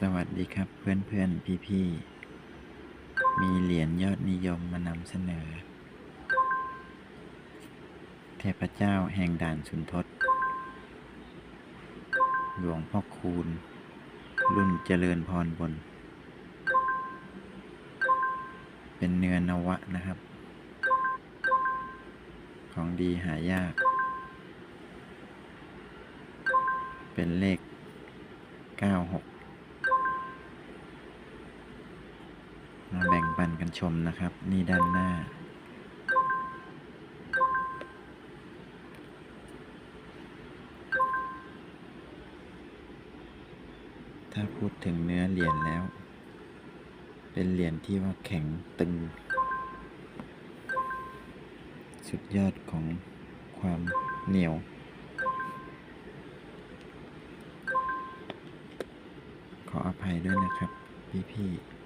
สวัสดีครับเพื่อนเพื่อนพี่พี่ๆมีเหรียญยอดนิยมมานำเสนอ เทพเจ้าแห่งด่านสุนทรหลวงพ่อคูณ รุ่นเจริญพรบน เป็นเนื้อนวะนะครับ ของดีหายาก เป็นเลข 96 มาแบ่งปันกันชมนะครับ นี่ด้านหน้า ถ้าพูดถึงเนื้อเหรียญแล้ว เป็นเหรียญที่ว่าแข็งตึง สุดยอดของความเหนียวขออภัยด้วยนะครับ พี่ๆ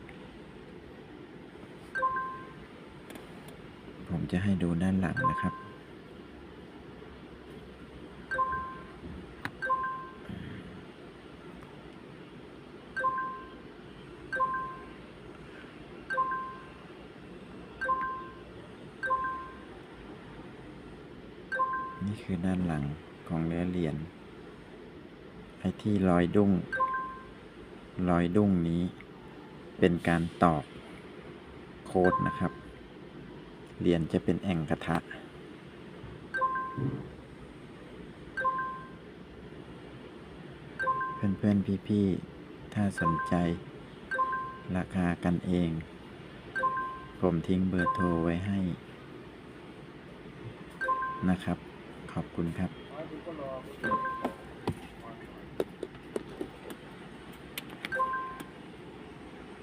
ผมจะให้ดูด้านหลังนะครับ นี่คือด้านหลังของเนื้อเหรียญไอ้ที่รอยดุ้งรอยดุ้งนี้เป็นการตอกโค้ดนะครับ เหรียญจะเป็นแอ่งกระทะ เพื่อนๆ พี่ๆ ถ้าสนใจ ราคากันเอง ผมทิ้งเบอร์โทรไว้ให้ นะครับ ขอบคุณครับ